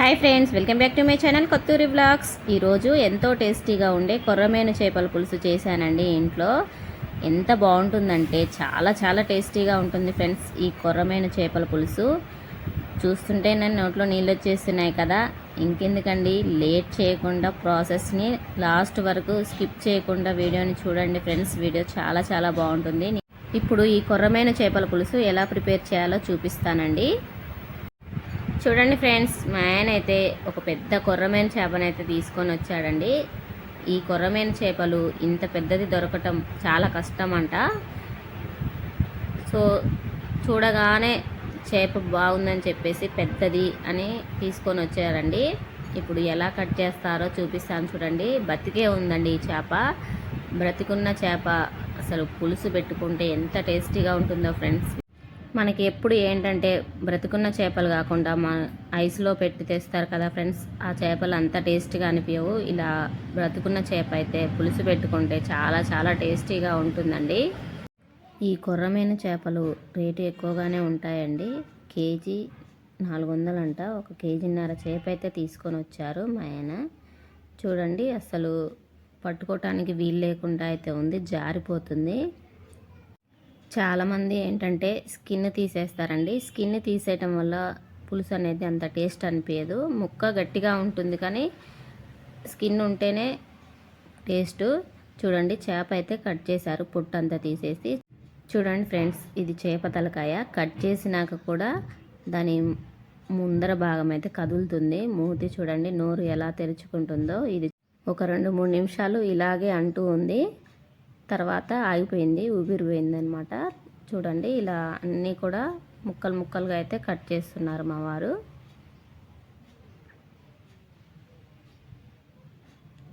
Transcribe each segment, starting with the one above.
Hi friends welcome back to my channel Kothuri blogs ఈరోజు ఎంతో టేస్టీగా ఉండే కొర్రమేను చేపల పులుసు చేశానండి ఇంట్లో. ఎంత బాగుంటుందంటే చాలా చాలా టేస్టీగా ఉంటుంది ఫ్రెండ్స్ ఈ కొర్రమేను చేపల పులుసు. చూస్తుంటే నేను నోట్లో నీళ్ళు వచ్చేస్తున్నాయి కదా. ఇంకెందుకండి లేట్ చేయకుండా ప్రాసెస్ని లాస్ట్ వరకు స్కిప్ చేయకుండా వీడియోని చూడండి ఫ్రెండ్స్. వీడియో చాలా చాలా బాగుంటుంది. ఇప్పుడు ఈ కొర్రమైన చేపల పులుసు ఎలా ప్రిపేర్ చేయాలో చూపిస్తానండి. చూడండి ఫ్రెండ్స్ మా ఆయన అయితే ఒక పెద్ద కొర్రమైన అయితే తీసుకొని వచ్చాడండి. ఈ కొర్రమైన చేపలు ఇంత పెద్దది దొరకటం చాలా కష్టం అంట సో చూడగానే చేప బాగుందని చెప్పేసి పెద్దది అని తీసుకొని వచ్చారండి. ఇప్పుడు ఎలా కట్ చేస్తారో చూపిస్తాను చూడండి. బతికే ఉందండి ఈ చేప. బ్రతికున్న చేప అసలు పులుసు పెట్టుకుంటే ఎంత టేస్టీగా ఉంటుందో ఫ్రెండ్స్. మనకి ఎప్పుడు ఏంటంటే బ్రతుకున్న చేపలు కాకుండా మా ఐస్లో పెట్టి తెస్తారు కదా ఫ్రెండ్స్ ఆ చేపలు అంత టేస్టీగా అనిపించవు ఇలా బ్రతుకున్న చేప అయితే పులుసు పెట్టుకుంటే చాలా చాలా టేస్టీగా ఉంటుందండి. ఈ కొర్రమైన చేపలు రేటు ఎక్కువగానే ఉంటాయండి. కేజీ నాలుగు వందలంట ఒక కేజీన్నర చేప అయితే తీసుకొని వచ్చారు మా ఆయన. చూడండి అసలు పట్టుకోవటానికి వీలు లేకుండా అయితే ఉంది జారిపోతుంది. చాలామంది ఏంటంటే స్కిన్ తీసేస్తారండి. స్కిన్ తీసేయటం వల్ల పులుసు అనేది అంత టేస్ట్ అనిపించదు. ముక్క గట్టిగా ఉంటుంది కానీ స్కిన్ ఉంటేనే టేస్ట్. చూడండి చేప అయితే కట్ చేశారు. పొట్టు అంతా తీసేసి. చూడండి ఫ్రెండ్స్ ఇది చేప తలకాయ. కట్ చేసినాక కూడా దాని ముందర భాగం అయితే కదులుతుంది. మూతి చూడండి నోరు ఎలా తెరుచుకుంటుందో. ఇది ఒక రెండు మూడు నిమిషాలు ఇలాగే అంటూ ఉంది. తర్వాత ఆగిపోయింది ఊపిరిపోయింది అనమాట చూడండి ఇలా అన్నీ కూడా ముక్కలు ముక్కలుగా అయితే కట్ చేస్తున్నారు మా వారు.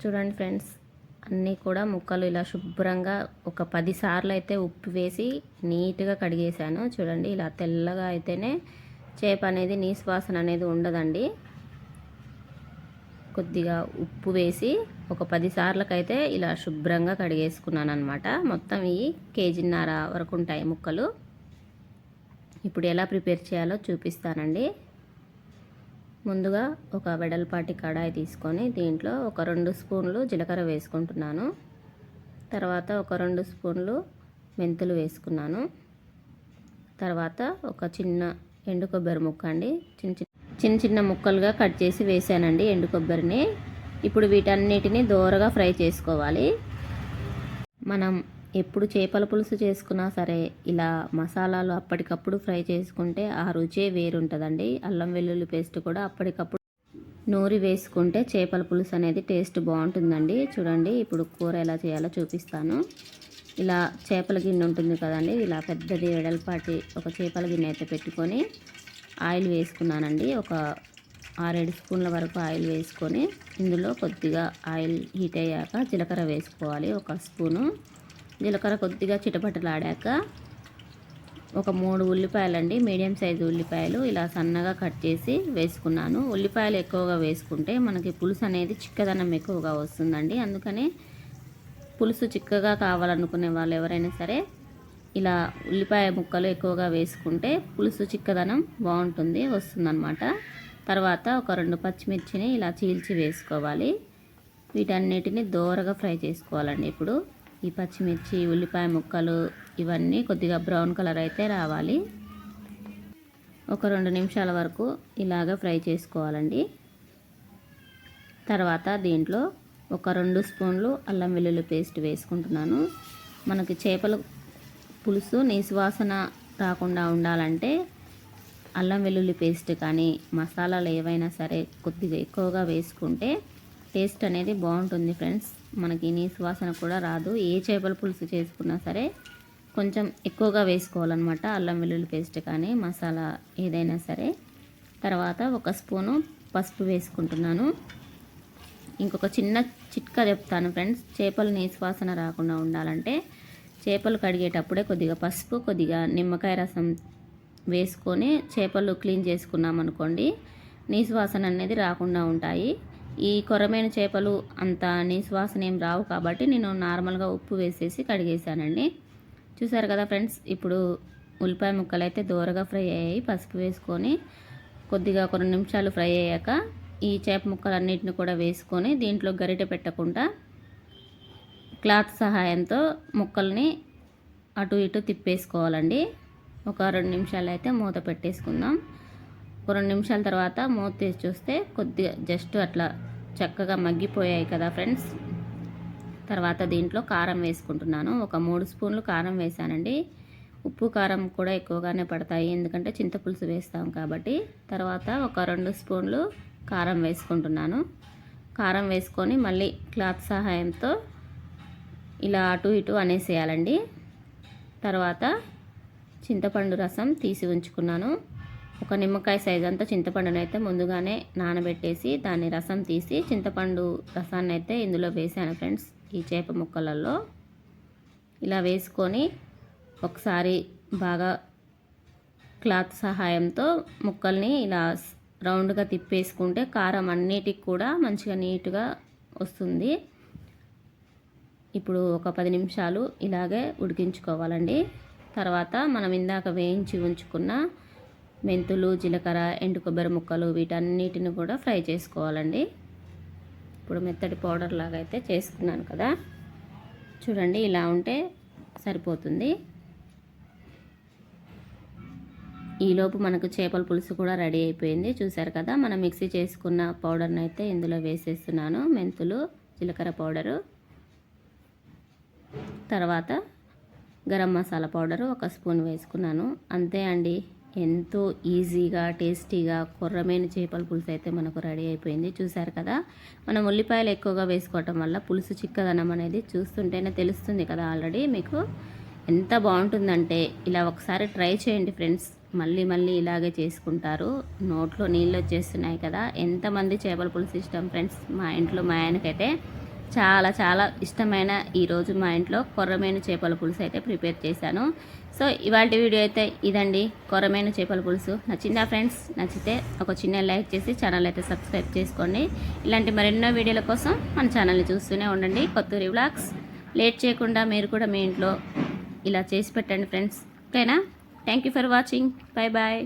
చూడండి ఫ్రెండ్స్ అన్నీ కూడా ముక్కలు ఇలా శుభ్రంగా ఒక పది సార్లు అయితే ఉప్పు వేసి నీట్గా కడిగేశాను. చూడండి ఇలా తెల్లగా అయితేనే చేప అనేది నీసు వాసన అనేది ఉండదండి. కొద్దిగా ఉప్పు వేసి ఒక పది సార్లకైతే ఇలా శుభ్రంగా కడిగేసుకున్నాను అనమాట మొత్తం ఈ కేజీన్నర వరకు ఉంటాయి ముక్కలు. ఇప్పుడు ఎలా ప్రిపేర్ చేయాలో చూపిస్తానండి. ముందుగా ఒక వెడల్పాటి కడాయి తీసుకొని దీంట్లో ఒక రెండు స్పూన్లు జీలకర్ర వేసుకుంటున్నాను. తర్వాత ఒక రెండు స్పూన్లు మెంతులు వేసుకున్నాను. తర్వాత ఒక చిన్న ఎండు కొబ్బరి ముక్క అండి. చిన్న చిన్న చిన్న ముక్కలుగా కట్ చేసి వేసానండి ఎండు కొబ్బరిని. ఇప్పుడు వీటన్నిటిని దోరగా ఫ్రై చేసుకోవాలి. మనం ఎప్పుడు చేపల పులుసు చేసుకున్నా సరే ఇలా మసాలాలు అప్పటికప్పుడు ఫ్రై చేసుకుంటే ఆ రుచే వేరుంటుందండి. అల్లం వెల్లుల్లి పేస్ట్ కూడా అప్పటికప్పుడు నూరి వేసుకుంటే చేపల పులుసు అనేది టేస్ట్ బాగుంటుందండి. చూడండి ఇప్పుడు కూర ఎలా చేయాలో చూపిస్తాను. ఇలా చేపల గిన్నె ఉంటుంది కదండి ఇలా పెద్దది వెడల్పాటి ఒక చేపల గిన్నె అయితే పెట్టుకొని ఆయిల్ వేసుకున్నానండి. ఒక ఆరేడు స్పూన్ల వరకు ఆయిల్ వేసుకొని ఇందులో కొద్దిగా ఆయిల్ హీట్ అయ్యాక జీలకర్ర వేసుకోవాలి ఒక స్పూను. జీలకర్ర కొద్దిగా చిటపటలాడాక ఒక మూడు ఉల్లిపాయలండి మీడియం సైజు ఉల్లిపాయలు ఇలా సన్నగా కట్ చేసి వేసుకున్నాను. ఉల్లిపాయలు ఎక్కువగా వేసుకుంటే మనకి పులుసు అనేది చిక్కదనం ఎక్కువగా వస్తుందండి. అందుకని పులుసు చిక్కగా కావాలనుకునే వాళ్ళు ఎవరైనా సరే ఇలా ఉల్లిపాయ ముక్కలు ఎక్కువగా వేసుకుంటే పులుసు చిక్కదనం బాగుంటుంది వస్తుందన్నమాట. తర్వాత ఒక రెండు పచ్చిమిర్చిని ఇలా చీల్చి వేసుకోవాలి. వీటన్నిటిని దోరగా ఫ్రై చేసుకోవాలండి ఇప్పుడు. ఈ పచ్చిమిర్చి ఉల్లిపాయ ముక్కలు ఇవన్నీ కొద్దిగా బ్రౌన్ కలర్ అయితే రావాలి. ఒక రెండు నిమిషాల వరకు ఇలాగ ఫ్రై చేసుకోవాలండి. తర్వాత దీంట్లో ఒక రెండు స్పూన్లు అల్లం వెల్లుల్లి పేస్ట్ వేసుకుంటున్నాను. మనకి చేపలు పులుసు నిశ్వాసన రాకుండా ఉండాలంటే అల్లం వెల్లుల్లి పేస్ట్ కానీ మసాలాలు ఏవైనా సరే కొద్దిగా ఎక్కువగా వేసుకుంటే టేస్ట్ అనేది బాగుంటుంది ఫ్రెండ్స్. మనకి నీసువాసన కూడా రాదు. ఏ చేపల పులుసు చేసుకున్నా సరే కొంచెం ఎక్కువగా వేసుకోవాలన్నమాట అల్లం వెల్లుల్లి పేస్ట్ కానీ మసాలా ఏదైనా సరే. తర్వాత ఒక స్పూను పసుపు వేసుకుంటున్నాను. ఇంకొక చిన్న చిట్కా చెప్తాను ఫ్రెండ్స్. చేపలు నీసువాసన రాకుండా ఉండాలంటే చేపలు కడిగేటప్పుడే కొద్దిగా పసుపు కొద్దిగా నిమ్మకాయ రసం వేసుకొని చేపలు క్లీన్ చేసుకున్నాం అనుకోండి నీసువాసన అనేది రాకుండా ఉంటాయి. ఈ కొరమైన చేపలు అంత నీసువాసన ఏం రావు కాబట్టి నేను నార్మల్గా ఉప్పు వేసేసి కడిగేసానండి చూసారు కదా ఫ్రెండ్స్ ఇప్పుడు ఉల్లిపాయ ముక్కలు అయితే దూరగా ఫ్రై అయ్యాయి. పసుపు వేసుకొని కొద్దిగా కొన్ని నిమిషాలు ఫ్రై అయ్యాక ఈ చేప ముక్కలన్నిటిని కూడా వేసుకొని దీంట్లో గరిటె పెట్టకుండా క్లాత్ సహాయంతో ముక్కల్ని అటు ఇటు తిప్పేసుకోవాలండి. ఒక రెండు నిమిషాలు అయితే మూత పెట్టేసుకుందాం. ఒక రెండు నిమిషాల తర్వాత మూత తీసి చూస్తే కొద్దిగా జస్ట్ అట్లా చక్కగా మగ్గిపోయాయి కదా ఫ్రెండ్స్. తర్వాత దీంట్లో కారం వేసుకుంటున్నాను. ఒక మూడు స్పూన్లు కారం వేసానండి ఉప్పు కారం కూడా ఎక్కువగానే పడతాయి. ఎందుకంటే చింతపులుసు వేస్తాం కాబట్టి. తర్వాత ఒక రెండు స్పూన్లు కారం వేసుకుంటున్నాను. కారం వేసుకొని మళ్ళీ క్లాత్ సహాయంతో ఇలా అటు ఇటు అనేసేయాలండి. తర్వాత చింతపండు రసం తీసి ఉంచుకున్నాను. ఒక నిమ్మకాయ సైజ్ అంతా చింతపండును అయితే ముందుగానే నానబెట్టేసి దాన్ని రసం తీసి చింతపండు రసాన్ని అయితే ఇందులో వేసాను ఫ్రెండ్స్ ఈ చేప ముక్కలలో ఇలా వేసుకొని ఒకసారి బాగా క్లాత్ సహాయంతో ముక్కల్ని ఇలా రౌండ్గా తిప్పేసుకుంటే కారం అన్నిటికి కూడా మంచిగా నీట్గా వస్తుంది. ఇప్పుడు ఒక పది నిమిషాలు ఇలాగే ఉడికించుకోవాలండి. తర్వాత మనం ఇందాక వేయించి ఉంచుకున్న మెంతులు జీలకర్ర ఎండు కొబ్బరి ముక్కలు వీటన్నిటిని కూడా ఫ్రై చేసుకోవాలండి. ఇప్పుడు మెత్తటి పౌడర్ లాగా అయితే చేసుకున్నాను కదా. చూడండి ఇలా ఉంటే సరిపోతుంది. ఈలోపు మనకు చేపల పులుసు కూడా రెడీ అయిపోయింది. చూసారు కదా మనం మిక్సీ చేసుకున్న పౌడర్ని అయితే ఇందులో వేసేస్తున్నాను. మెంతులు జీలకర్ర పౌడరు. తర్వాత గరం మసాలా పౌడరు ఒక స్పూన్ వేసుకున్నాను. అంతే అండి. ఎంతో ఈజీగా టేస్టీగా కొర్రమైన చేపల పులుసు అయితే మనకు రెడీ అయిపోయింది. చూసారు కదా? మనం ఉల్లిపాయలు ఎక్కువగా వేసుకోవటం వల్ల పులుసు చిక్కదనం అనేది చూస్తుంటేనే తెలుస్తుంది కదా ఆల్రెడీ మీకు. ఎంత బాగుంటుందంటే ఇలా ఒకసారి ట్రై చేయండి ఫ్రెండ్స్. మళ్ళీ మళ్ళీ ఇలాగే చేసుకుంటారు. నోట్లో నీళ్ళు వచ్చేస్తున్నాయి కదా. ఎంతమంది చేపల పులుసు ఇష్టం ఫ్రెండ్స్? మా ఇంట్లో మా ఆయనకైతే చాలా చాలా ఇష్టమైన ఈరోజు మా ఇంట్లో కొర్రమైన చేపల పులుసు అయితే ప్రిపేర్ చేశాను. సో ఇవాళ వీడియో అయితే ఇదండి. కొర్రమైన చేపల పులుసు. నచ్చిందా ఫ్రెండ్స్? నచ్చితే ఒక చిన్న లైక్ చేసి ఛానల్ అయితే సబ్స్క్రైబ్ చేసుకోండి. ఇలాంటి మరెన్నో వీడియోల కోసం మన ఛానల్ని చూస్తూనే ఉండండి. కొత్తూరి వ్లాగ్స్. లేట్ చేయకుండా మీరు కూడా మీ ఇంట్లో ఇలా చేసి పెట్టండి ఫ్రెండ్స్. ఓకేనా? Thank you for watching. Bye bye